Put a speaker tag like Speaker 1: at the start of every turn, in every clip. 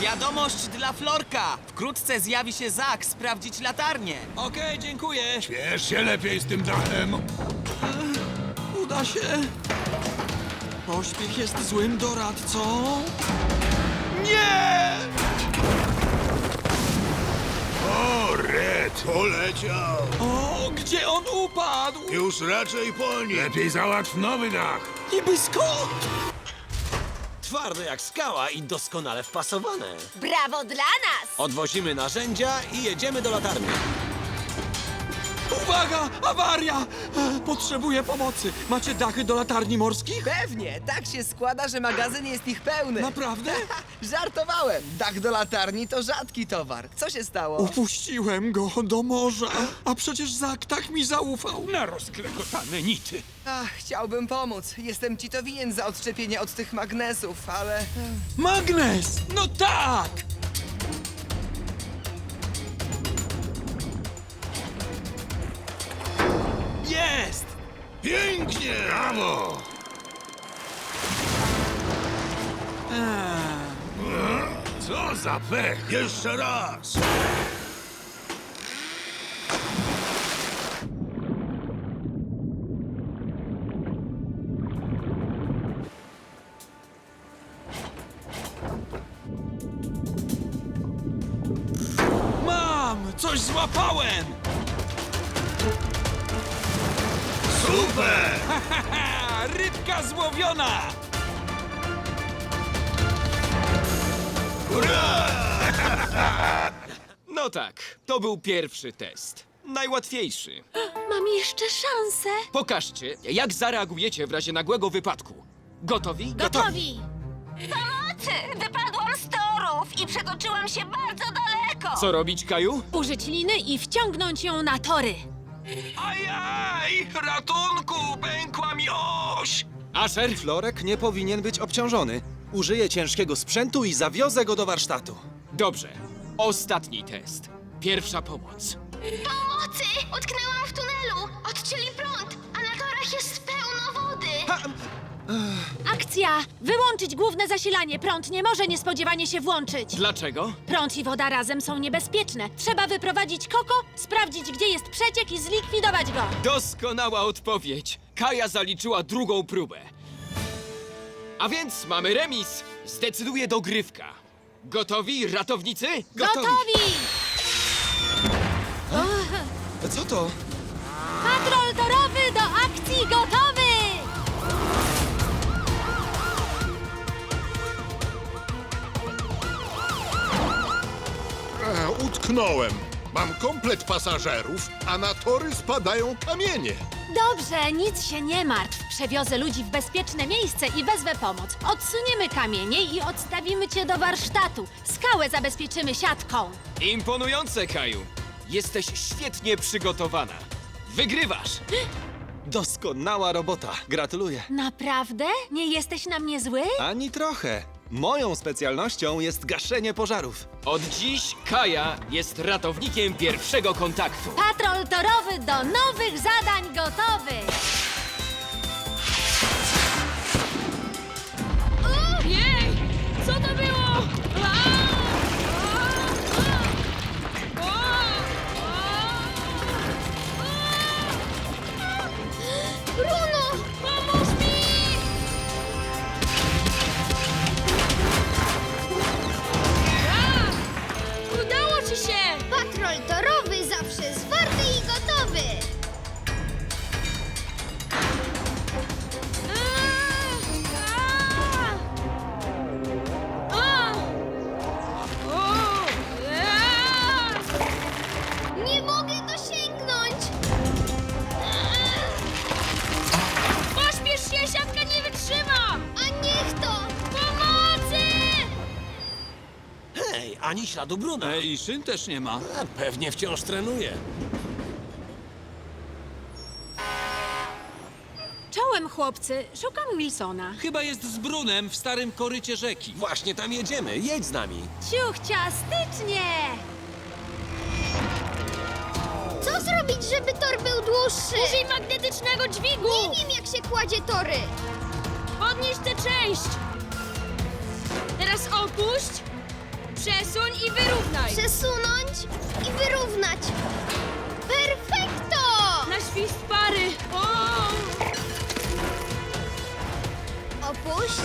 Speaker 1: Wiadomość dla Florka! Wkrótce zjawi się Zak sprawdzić latarnię.
Speaker 2: Okej, dziękuję.
Speaker 3: Wiesz się lepiej z tym dachem.
Speaker 2: Uda się. Pośpiech jest złym doradcą. Nie!
Speaker 3: O, Red! Poleciał!
Speaker 2: O, gdzie on upadł?
Speaker 3: Już raczej po nim. Lepiej załatw nowy dach.
Speaker 2: Niby skąd?
Speaker 4: Twarde jak skała i doskonale wpasowane.
Speaker 5: Brawo dla nas!
Speaker 4: Odwozimy narzędzia i jedziemy do latarni.
Speaker 2: Uwaga! Awaria! Potrzebuję pomocy. Macie dachy do latarni morskich?
Speaker 1: Pewnie, tak się składa, że magazyn jest ich pełny.
Speaker 2: Naprawdę?
Speaker 1: Żartowałem. Dach do latarni to rzadki towar. Co się stało?
Speaker 2: Upuściłem go do morza, a przecież Zak tak mi zaufał.
Speaker 3: Na rozklekotane nity.
Speaker 1: Ach, chciałbym pomóc. Jestem ci to winien za odczepienie od tych magnesów, ale...
Speaker 2: Magnes! No tak!
Speaker 3: Pięknie! Brawo! Co za pech! Jeszcze raz!
Speaker 2: Złowiona!
Speaker 6: No tak, to był pierwszy test. Najłatwiejszy.
Speaker 5: Mam jeszcze szansę.
Speaker 6: Pokażcie, jak zareagujecie w razie nagłego wypadku. Gotowi?
Speaker 5: Gotowi! Pomocy! Wypadłam z torów i przetoczyłam się bardzo daleko.
Speaker 6: Co robić, Kaju?
Speaker 5: Użyć liny i wciągnąć ją na tory.
Speaker 2: Ajaj! Ratunku! Pękła mi oś!
Speaker 6: Asher?
Speaker 7: Florek nie powinien być obciążony. Użyję ciężkiego sprzętu i zawiozę go do warsztatu.
Speaker 6: Dobrze. Ostatni test. Pierwsza pomoc.
Speaker 8: Pomocy! Utknęłam w tunelu! Odcięli prąd, a na torach jest pełno wody!
Speaker 5: Akcja! Wyłączyć główne zasilanie. Prąd nie może niespodziewanie się włączyć.
Speaker 6: Dlaczego?
Speaker 5: Prąd i woda razem są niebezpieczne. Trzeba wyprowadzić Koko, sprawdzić, gdzie jest przeciek i zlikwidować go.
Speaker 6: Doskonała odpowiedź. Kaja zaliczyła drugą próbę. A więc mamy remis. Zdecyduje dogrywka. Gotowi, ratownicy?
Speaker 5: Gotowi!
Speaker 7: Co to?
Speaker 5: Patrol torowy do akcji gotowy!
Speaker 9: Utknąłem. Mam komplet pasażerów, a na tory spadają kamienie.
Speaker 5: Dobrze, nic się nie martw. Przewiozę ludzi w bezpieczne miejsce i wezwę pomoc. Odsuniemy kamienie i odstawimy cię do warsztatu. Skałę zabezpieczymy siatką.
Speaker 6: Imponujące, Kaju. Jesteś świetnie przygotowana. Wygrywasz.
Speaker 7: Doskonała robota. Gratuluję.
Speaker 5: Naprawdę? Nie jesteś na mnie zły?
Speaker 7: Ani trochę. Moją specjalnością jest gaszenie pożarów.
Speaker 6: Od dziś Kaja jest ratownikiem pierwszego kontaktu.
Speaker 5: Patrol torowy do nowych zadań gotowy!
Speaker 4: Śladu Bruna.
Speaker 2: I szyn też nie ma.
Speaker 4: A pewnie wciąż trenuje.
Speaker 5: Czołem, chłopcy. Szukam Wilsona.
Speaker 2: Chyba jest z Brunem w starym korycie rzeki.
Speaker 4: Właśnie tam jedziemy. Jedź z nami.
Speaker 5: Ciuchciastycznie!
Speaker 8: Co zrobić, żeby tor był dłuższy? Użyj magnetycznego dźwigu! Nie wiem, jak się kładzie tory. Podnieś tę część. Teraz opuść.
Speaker 10: Przesuń i wyrównaj. Przesunąć i wyrównać. Perfekto!
Speaker 6: Na świst pary! O!
Speaker 10: Opuść,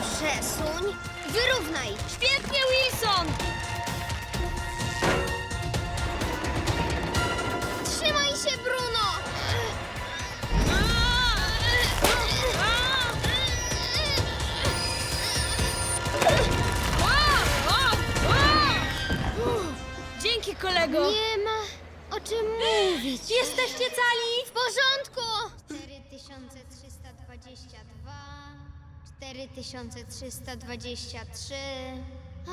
Speaker 10: przesuń, wyrównaj.
Speaker 6: Świetnie, Wilson!
Speaker 10: 4322, 4323. Ah,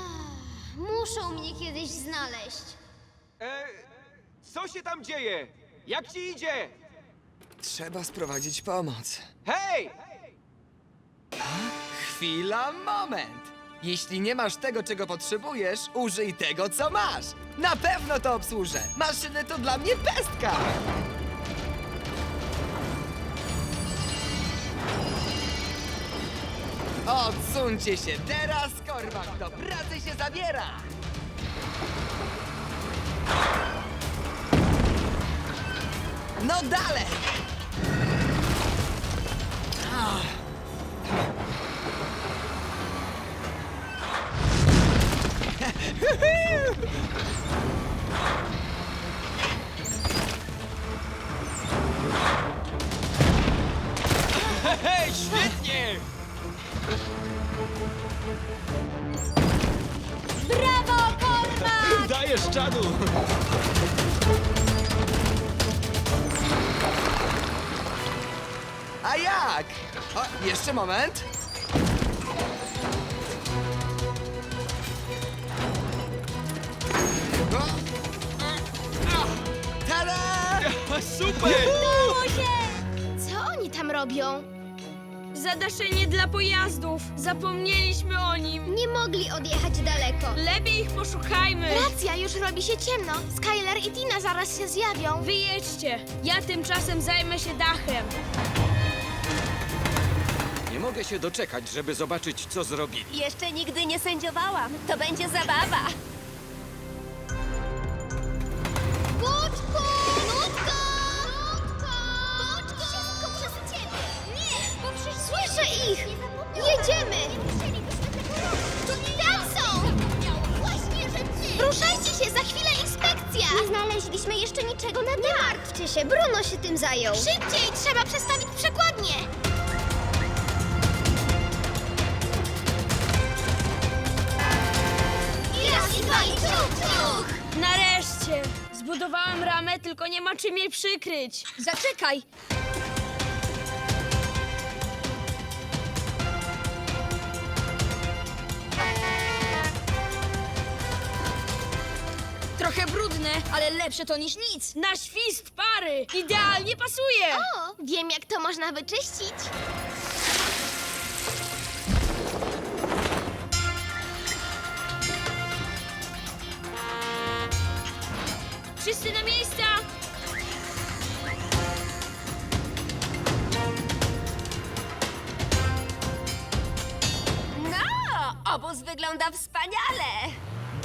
Speaker 10: Muszą mnie kiedyś znaleźć.
Speaker 5: E, co się tam dzieje? Jak ci idzie?
Speaker 1: Trzeba sprowadzić pomoc.
Speaker 5: Hej!
Speaker 1: Chwila, moment. Jeśli nie masz tego, czego potrzebujesz, użyj tego, co masz. Na pewno to obsłużę. Maszyny to dla mnie pestka. Odsuńcie się teraz, Korwak do pracy się zabiera. No dalej!
Speaker 5: Hej,
Speaker 11: czadu!
Speaker 1: A jak? O, jeszcze moment. O, a, Tada!
Speaker 5: Super!
Speaker 10: Co oni tam robią?
Speaker 6: Zadaszenie dla pojazdów! Zapomnieliśmy o nim!
Speaker 10: Nie mogli odjechać daleko.
Speaker 6: Lepiej ich poszukajmy!
Speaker 10: Racja, już robi się ciemno. Skylar i Tina zaraz się zjawią.
Speaker 6: Wyjedźcie! Ja tymczasem zajmę się dachem!
Speaker 5: Nie mogę się doczekać, żeby zobaczyć, co zrobili.
Speaker 12: Jeszcze nigdy nie sędziowałam. To będzie zabawa.
Speaker 10: Znaleźliśmy jeszcze niczego na Nie martwcie się, Bruno się tym zajął. Szybciej, trzeba przestawić przekładnię! Raz, i dwa, i ciuch, ciuch!
Speaker 6: Nareszcie! Zbudowałem ramę, tylko nie ma czym jej przykryć. Zaczekaj! Trochę brudne, ale lepsze to niż nic. Na świst pary! Idealnie pasuje!
Speaker 10: O, wiem jak to można wyczyścić.
Speaker 6: Wszyscy na miejsca!
Speaker 12: No, obóz wygląda wspaniale.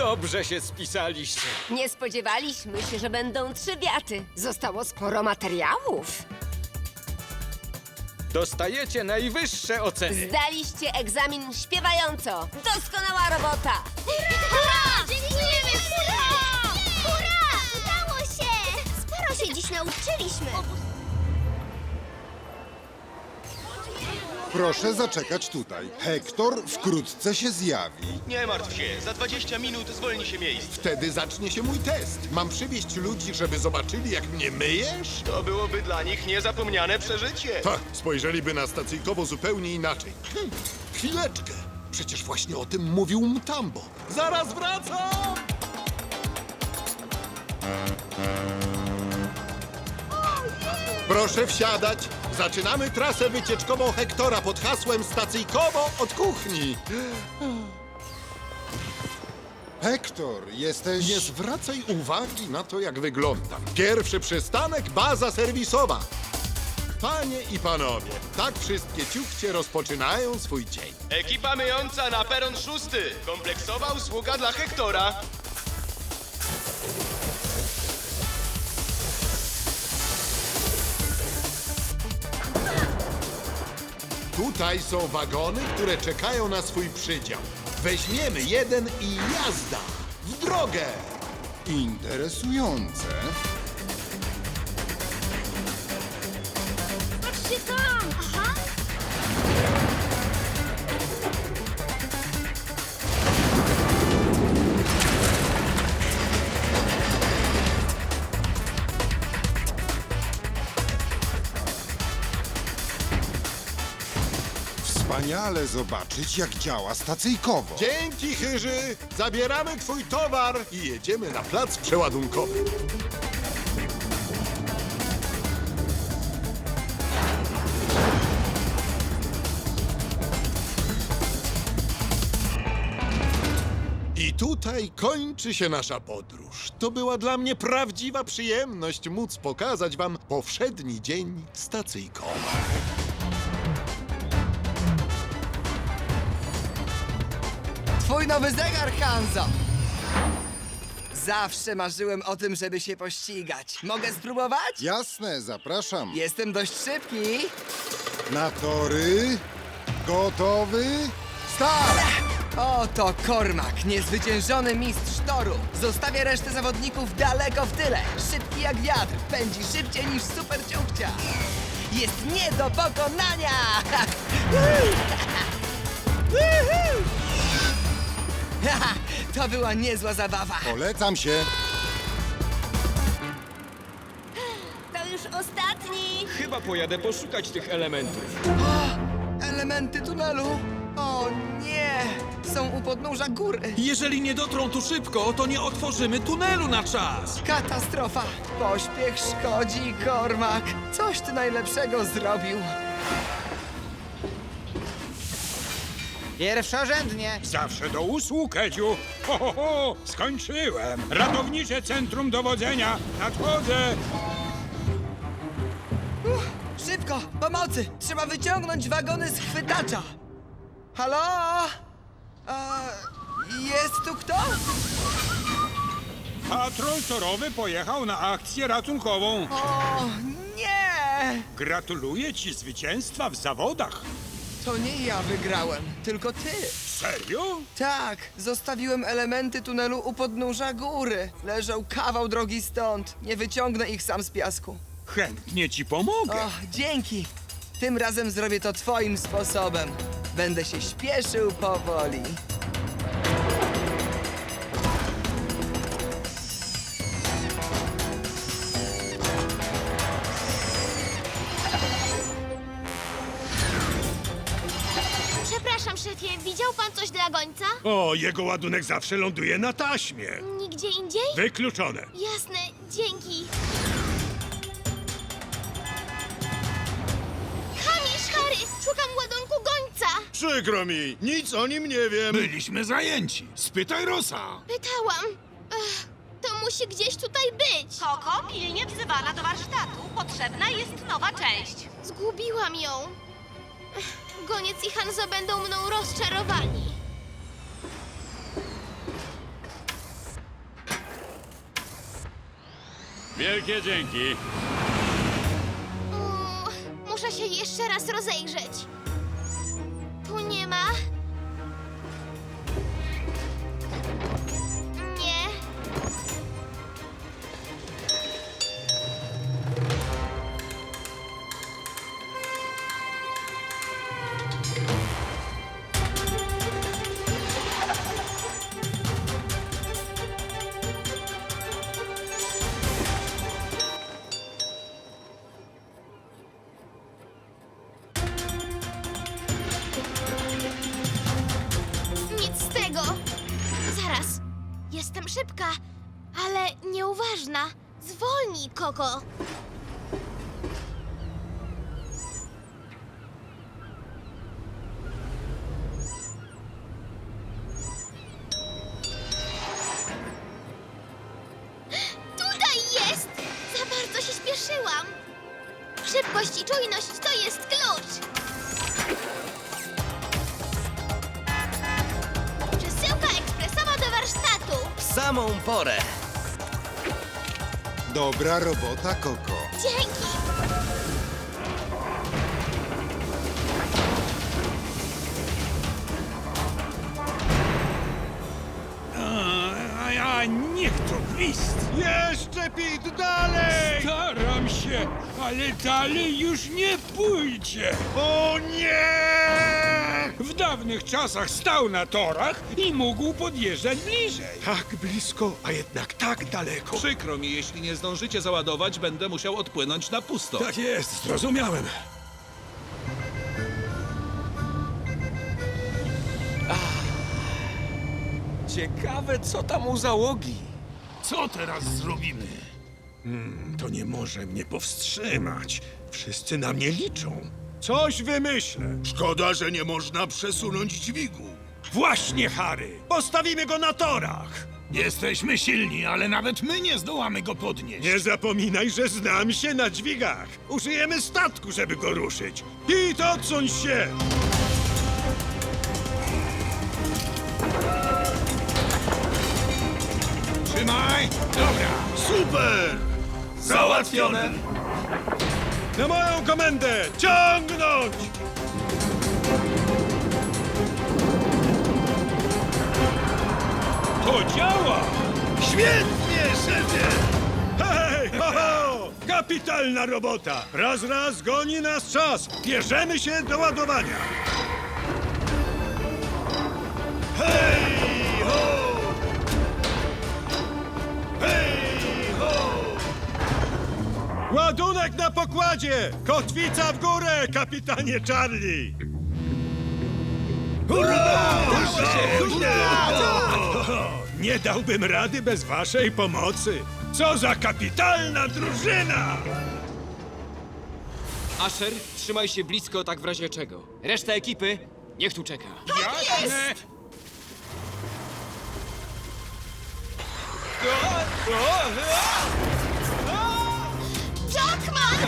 Speaker 5: Dobrze się spisaliście.
Speaker 12: Nie spodziewaliśmy się, że będą trzy wiaty. Zostało sporo materiałów.
Speaker 5: Dostajecie najwyższe oceny.
Speaker 12: Zdaliście egzamin śpiewająco. Doskonała robota.
Speaker 10: Hurra! Dziękujemy! Hurra! Hurra! Udało się! Sporo się dziś nauczyliśmy.
Speaker 9: Proszę zaczekać tutaj. Hektor wkrótce się zjawi.
Speaker 13: Nie martw się, za 20 minut zwolni się miejsce.
Speaker 9: Wtedy zacznie się mój test. Mam przywieźć ludzi, żeby zobaczyli, jak mnie myjesz?
Speaker 13: To byłoby dla nich niezapomniane przeżycie.
Speaker 9: Tak, spojrzeliby na stacyjkowo zupełnie inaczej. Hm, chwileczkę. Przecież właśnie o tym mówił Mtambo. Zaraz wracam! Proszę wsiadać. Zaczynamy trasę wycieczkową Hektora pod hasłem stacyjkowo od kuchni. Hektor, jesteś... Nie zwracaj uwagi na to, jak wyglądam. Pierwszy przystanek, baza serwisowa. Panie i panowie, tak wszystkie ciuchcie rozpoczynają swój dzień.
Speaker 13: Ekipa myjąca na peron szósty. Kompleksowa usługa dla Hektora.
Speaker 9: Tutaj są wagony, które czekają na swój przydział. Weźmiemy jeden i jazda! W drogę!
Speaker 14: Interesujące. Wspaniale zobaczyć, jak działa stacyjkowo.
Speaker 9: Dzięki, Chyży! Zabieramy twój towar i jedziemy na plac przeładunkowy. I tutaj kończy się nasza podróż. To była dla mnie prawdziwa przyjemność móc pokazać wam powszedni dzień stacyjkowa.
Speaker 1: Twój nowy zegar, Hanzo! Zawsze marzyłem o tym, żeby się pościgać. Mogę spróbować?
Speaker 14: Jasne, zapraszam.
Speaker 1: Jestem dość szybki.
Speaker 14: Na tory. Gotowy? Start!
Speaker 1: Oto Kormak, niezwyciężony mistrz toru. Zostawia resztę zawodników daleko w tyle. Szybki jak wiatr, pędzi szybciej niż super ciuchcia. Jest nie do pokonania! Woohoo! Haha, to była niezła zabawa.
Speaker 14: Polecam się.
Speaker 8: To już ostatni!
Speaker 6: Chyba pojadę poszukać tych elementów.
Speaker 1: Elementy tunelu? O nie! Są u podnóża góry.
Speaker 2: Jeżeli nie dotrą tu szybko, to nie otworzymy tunelu na czas.
Speaker 1: Katastrofa! Pośpiech szkodzi, Kormak. Coś ty najlepszego zrobił.
Speaker 7: Pierwszorzędnie.
Speaker 3: Zawsze do usług, Edziu. Ho, ho, ho, skończyłem. Ratownicze Centrum Dowodzenia. Nadchodzę.
Speaker 1: Szybko! Pomocy! Trzeba wyciągnąć wagony z chwytacza! Halo? A, jest tu kto?
Speaker 3: Patrol torowy pojechał na akcję ratunkową.
Speaker 1: O, nie!
Speaker 3: Gratuluję ci zwycięstwa w zawodach.
Speaker 1: To nie ja wygrałem, tylko ty.
Speaker 3: Serio?
Speaker 1: Tak, zostawiłem elementy tunelu u podnóża góry. Leżał kawał drogi stąd. Nie wyciągnę ich sam z piasku.
Speaker 3: Chętnie ci pomogę.
Speaker 1: O, dzięki! Tym razem zrobię to twoim sposobem. Będę się śpieszył powoli.
Speaker 3: O, jego ładunek zawsze ląduje na taśmie.
Speaker 8: Nigdzie indziej?
Speaker 3: Wykluczone.
Speaker 8: Jasne, dzięki. Hamish, Harry, szukam ładunku gońca.
Speaker 3: Przykro mi, nic o nim nie wiem. Byliśmy zajęci. Spytaj Rosa.
Speaker 8: Pytałam. Ech, to musi gdzieś tutaj być.
Speaker 5: Koko pilnie wzywana do warsztatu. Potrzebna jest nowa część.
Speaker 8: Zgubiłam ją. Ech, Goniec i Hanzo będą mną rozczarowani.
Speaker 3: Wielkie dzięki.
Speaker 8: Uuu, muszę się jeszcze raz rozejrzeć. Ale nieuważna. Zwolnij, Koko.
Speaker 14: Dobra robota, Koko.
Speaker 8: Dzięki!
Speaker 3: A, a niech to gwizd!
Speaker 9: Jeszcze Pit, dalej!
Speaker 3: Staram się, ale dalej już nie pójdzie.
Speaker 9: O nie!
Speaker 3: W dawnych czasach stał na torach i mógł podjeżdżać bliżej.
Speaker 9: Tak blisko, a jednak tak daleko.
Speaker 2: Przykro mi, jeśli nie zdążycie załadować, będę musiał odpłynąć na pusto.
Speaker 3: Tak jest, zrozumiałem.
Speaker 2: Ciekawe, co tam u załogi.
Speaker 3: Co teraz zrobimy? Hmm, to nie może mnie powstrzymać. Wszyscy na mnie liczą. Coś wymyślę.
Speaker 9: Szkoda, że nie można przesunąć dźwigu.
Speaker 3: Właśnie, Harry! Postawimy go na torach! Jesteśmy silni, ale nawet my nie zdołamy go podnieść. Nie zapominaj, że znam się na dźwigach. Użyjemy statku, żeby go ruszyć. Pete, odsuń się! Trzymaj! Dobra! Super! Załatwione! Na moją komendę! Ciągnąć! To działa! Świetnie, szefie! Hej, ho, ho! Kapitalna robota! Raz, raz, goni nas czas! Bierzemy się do ładowania! Hej, Ładunek na pokładzie! Kotwica w górę, kapitanie Charlie! Hurra! Nie dałbym rady bez waszej pomocy. Co za kapitalna drużyna!
Speaker 6: Asher, trzymaj się blisko, tak w razie czego. Reszta ekipy, niech tu czeka.
Speaker 3: Jasne!
Speaker 8: Jackman!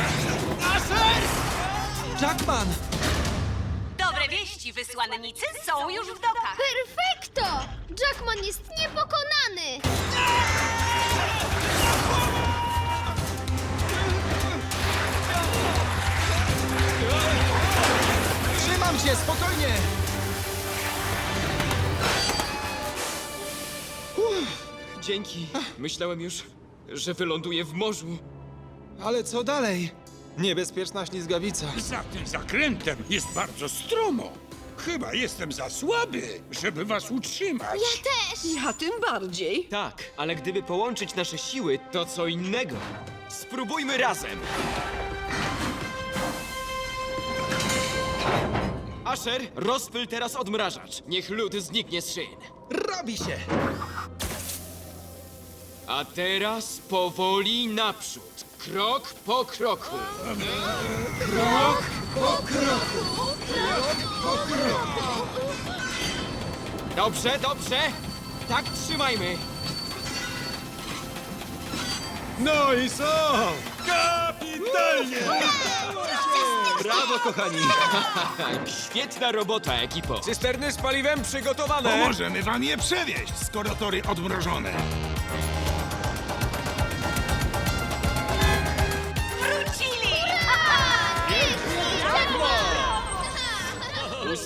Speaker 7: Jackman!
Speaker 15: Dobre wieści, wysłannicy są już w dokach.
Speaker 8: Perfekto! Jackman jest niepokonany!
Speaker 7: Trzymam się, spokojnie!
Speaker 6: Dzięki. Myślałem już, że wyląduję w morzu.
Speaker 7: Ale co dalej? Niebezpieczna ślizgawica.
Speaker 3: Za tym zakrętem jest bardzo stromo. Chyba jestem za słaby, żeby was utrzymać.
Speaker 8: Ja też!
Speaker 10: Ja tym bardziej.
Speaker 6: Tak, ale gdyby połączyć nasze siły, to co innego. Spróbujmy razem. Asher, rozpyl teraz odmrażacz. Niech lód zniknie z szyn.
Speaker 7: Robi się!
Speaker 6: A teraz powoli naprzód. Krok po kroku. Krok po kroku. Dobrze, dobrze. Tak trzymajmy.
Speaker 3: No i są! Kapitalnie!
Speaker 7: Brawo, kochani!
Speaker 6: Świetna robota, ekipo.
Speaker 2: Cysterny z paliwem przygotowane!
Speaker 3: Pomożemy wam je przewieźć, skoro tory odmrożone.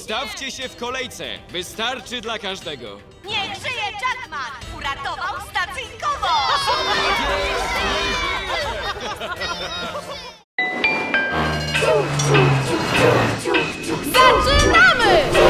Speaker 6: Ustawcie się w kolejce. Wystarczy dla każdego.
Speaker 15: Niech żyje Jackman! Uratował stacyjkowo! Zaczynamy!